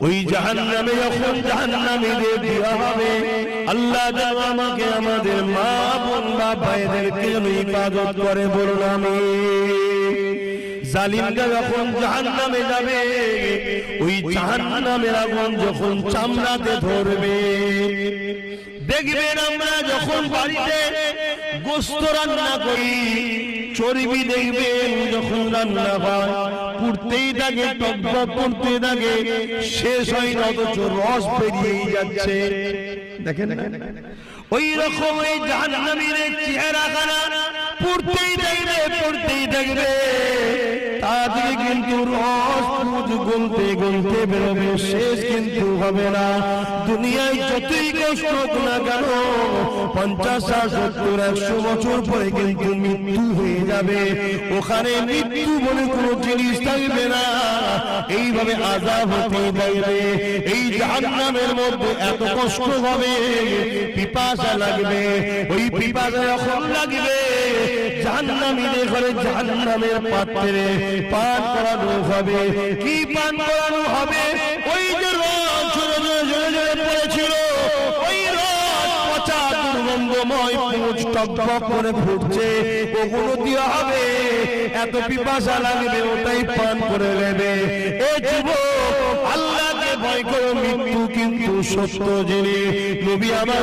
ওই জাহান্নামে যখন জাহান্নামীদের দেওয়া হবে, আল্লাহ যেন আমাকে আমাদের মা বোন বা ভাইদেরকে ইবাদত করে বলুন আমি জালিমরা যখন জাহান্নামে যাবে, ওই জাহান্নামের আগুন যখন চামড়াতে ধরবে, দেখবেন আমরা যখন বাড়িতে গোস্ত রান্না করি চর্বি দেখবেন যখন রান্না হয়। পুড়তেই থাকে টকবক করতে থাকে। শেষ হয় অথচ রস বেরিয়েই যাচ্ছে। দেখেন ওই রকম ওই জাহান্নামীর চেহারা খানা পড়তেই দেখবে পড়তেই দেখবে। তাড়াতাড়ি কিন্তু রস পুজ গলতে গলতে বেরোবে, শেষ কিন্তু হবে না। দুনিয়ায় যতই কষ্ট হোক না কেন, পঞ্চাশ সত্তর, একশো বছর পরে কিন্তু মৃত্যু হয়ে যাবে। ওখানে মৃত্যু বলে কোনো জিনিস থাকবে না। এইভাবে আজাব হতে এই জাহান্নামের মধ্যে এত কষ্ট হবে, পিপাসা লাগবে। ওই পিপাসা যখন লাগবে জাহান্নামীদের ঘরে জাহান্নামের পাত্রে পান করানো হবে। কি পান করানো হবে? ওই যে পড়েছিল। ওই ওটাই পান করে নেবে। এ আল্লাহকে ভয় করো, মৃত্যু কিন্তু সত্য জেনে। নবী আমার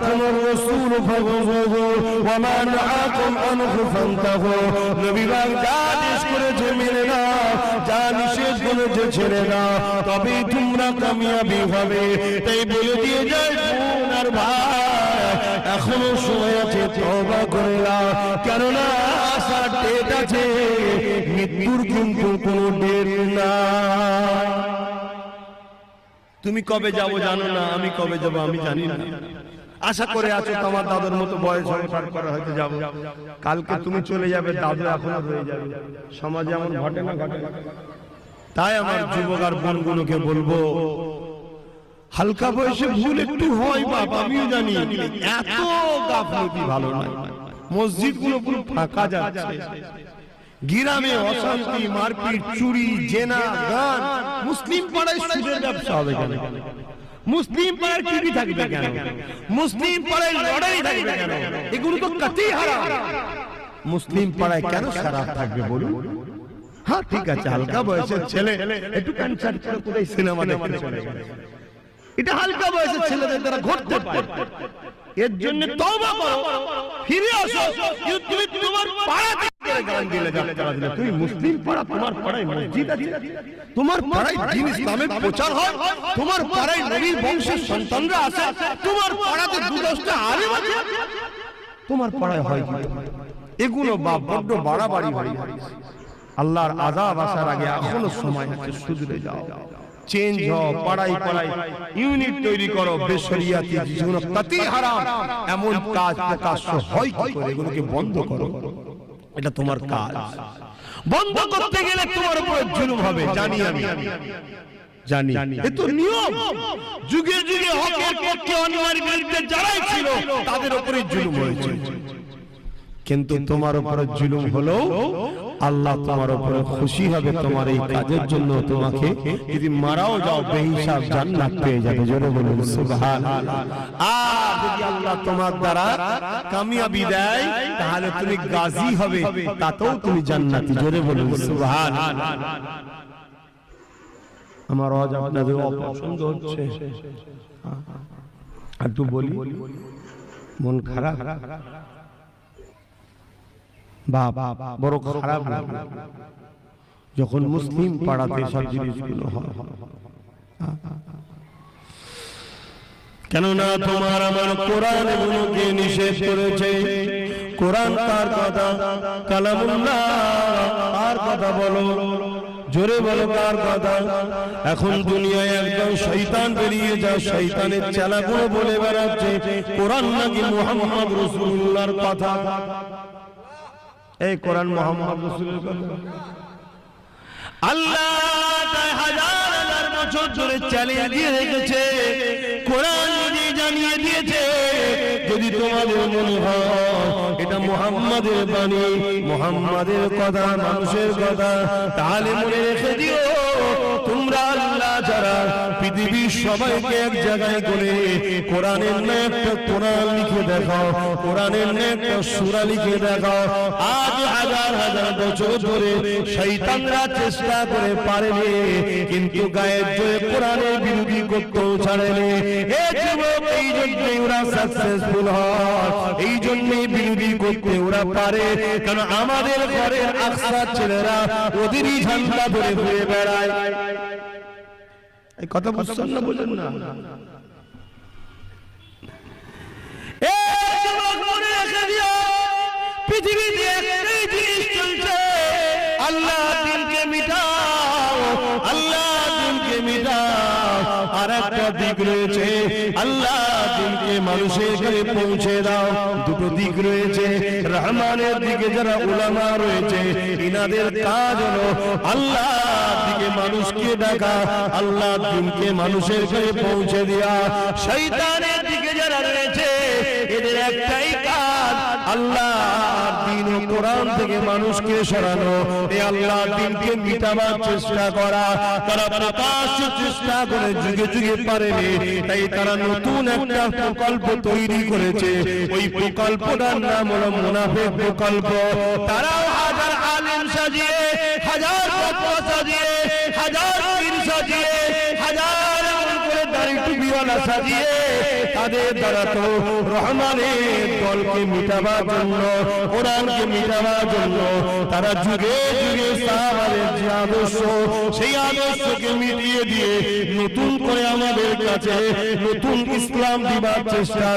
তোমার রসুল ফগজগো ওমা নাআকুম আনহু ফান্তাহু নবী বাগ যা আদেশ করেছে মেনে নাও যা নিষেধ ছেড়ে নাও তবেই তোমরা কামিয়াবি হবে তাই বলে দিয়ে আর ভাই এখনও সময় আছে তবা করে নাও কেননা আসার ডেট আছে মৃত্যুর কিন্তু কোনো ডেট না তুমি কবে যাব জানো না আমি কবে যাব আমি জানি না আশা করে আছো তোমার দাদুর মতো বয়স সংসার করে হয়তো যাব। কালকে তুমি চলে যাবে দাদু এখনও রয়ে যাবে। সমাজে এমন ঘটে না ঘটে তাই আমার যুবক আর বোনগুলোকে বলব হালকা বয়সে ভুল একটু হয় বাপ আমিও জানি। এত গাফলতি ভালো নয়। মসজিদগুলো পুরো ফাঁকা যাচ্ছে। গিরামে অশান্তি মারপিট চুরি জেনা গান। মুসলিম পাড়ায় সুদের ব্যবসা হবে কেন? মুসলিম পাড়ায় টিভি থাকবে কেন? মুসলিম পাড়ায় লড়াই থাকবে কেন? এগুলো তো কাতি হারাম মুসলিম পাড়ায় কেন খারাপ থাকবে বলুন? হ্যাঁ ঠিক আছে হালকা বয়সের ছেলে। একটু ক্যান্সার করে কোথায় সিনেমা দেখতে চলে। এটা হালকা বয়সের ছেলেদের দ্বারা ঘটতে পারে। এর জন্য তওবা করো। ফিরে আসো। তুমি তোমার পাড়া এগুলো বড্ড বাড়াবাড়ি হয়ে। আল্লাহর আজাব আসার আগে এখনও সময় আছে সুধরে যাও। চেঞ্জ হও পাড়াই পাড়াই ইউনিট তৈরি করো। বেসরিয়াতি যেগুলো কাতি হারাম। এমন কাজ প্রকাশ্য হয় কি করে? এগুলোকে বন্ধ করো। এটা তোমার কাজ। বন্ধ করতে গেলে তোমার উপরে জুলুম হবে। জানি আমি। জানি। এ তো নিয়ম। যুগে যুগে হকের পক্ষে অন্যায়ের বিরুদ্ধে যারাই ছিল তাদের উপরে জুলুম হয়েছে। কিন্তু তোমার উপরে জুলুম হলো আল্লাহ তোমার উপরে খুশি হবে, তোমার এই কাজের জন্য তোমাকে। যদি মারাও যাও, বেহিসাব জান্নাত পেয়ে যাবে, জোরে বলুন সুবহান আর যদি আল্লাহ তোমার দ্বারা কামিয়াবি দেয়, তাহলে তুমি গাজী হবে, তাতেও তুমি জান্নাতি, জোরে বলুন সুবহান আমার আওয়াজ আপনাদের অপছন্দ হচ্ছে? আর একটু বলি, মন খারাপ? বা বড় খারাপ যখন মুসলিম পাড়াতে সব জিনিসগুলো হয়। কেননা তোমার আমার কোরআন এগুলোকে নিষেধ করেছে। কোরআন তার কথা কালামুল্লাহ কার কথা বলো। জোরে বলো কার কথা? এখন দুনিয়ায় একদম শৈতান বেরিয়ে যায় শয়তানের চেলাগুলো বলে বেড়াচ্ছে। কোরআন নাকি মোহাম্মদ রসুল্লাহর কথা? এই কোরআন মোহাম্মদ রসুলের কথা। আল্লাহ হাজার বছর ধরে চালিয়ে দিয়ে রেখেছে, কোরআন জানিয়ে দিয়েছে, যদি তোমাদের মনে হয় এটা মোহাম্মদের বাণী, মোহাম্মদের কথা, মানুষের কথা, তাহলে মনে রেখে দিও। সবাইকে এক জায়গায় করে কোরআনের একটা কোরআন লিখে দেখাও, কোরআনের একটা লিখে দেখাও। আজ হাজার হাজার বছর ধরে চেষ্টা করে পারেনি, কিন্তু গায়ের জয়ে কোরআনের বিরোধী ছাড়েনি। এই জন্যই ওরা সাকসেসফুল হয়, এই জন্যই বিরোধী করতে ওরা পারে, কারণ আমাদের ঘরের ছেলেরা ওদেরই ঝান্ডা ধরে ঘুরে বেড়ায়। এই কথা বুঝছেন না বুঝেন না। পৃথিবীতে একটাই জিনিস চলছে। আল্লাহ দিনকে মিটাও আল্লাহ দিনকে মিটাও। আর একটা দিক রয়েছে আল্লাহ দিনকে মানুষের কাছে পৌঁছে দাও। দুটো দিক রয়েছে, রহমানের দিকে যারা উলামা রয়েছে, ইনাদের কাজ হলো আল্লাহ দিকে মানুষকে ডাকা, আল্লাহ দিনকে মানুষের কাছে পৌঁছে দেওয়া শৈতানের দিকে যারা রয়েছে, এদের একটাই কাজ আল্লাহ কোরআন থেকে মানুষকে সরানো। এই আল্লাহ দিনকে মিটাবার চেষ্টা করা। তারা প্রকাশ্য চেষ্টা করে, যুগে যুগে পারেনি। তাই তারা নতুন একটা প্রকল্প তৈরি করেছে। ওই প্রকল্পটার নাম হলো মুনাফেক প্রকল্প। তারাও হাজার আলেম সাজিয়ে, হাজার সাজিয়ে হাজার সাজিয়ে টুপিওয়ালা সাজিয়ে তাদের দ্বারা তো রহমানের দলকে মিটাবার জন্য, কোরআনকে মিটাবার জন্য তারা যুগে যুগে সাহাবাদের যে আদর্শ, সেই আদর্শকে মিটিয়ে দিয়ে নতুন করে আমাদের কাছে নতুন ইসলাম দিবার চেষ্টা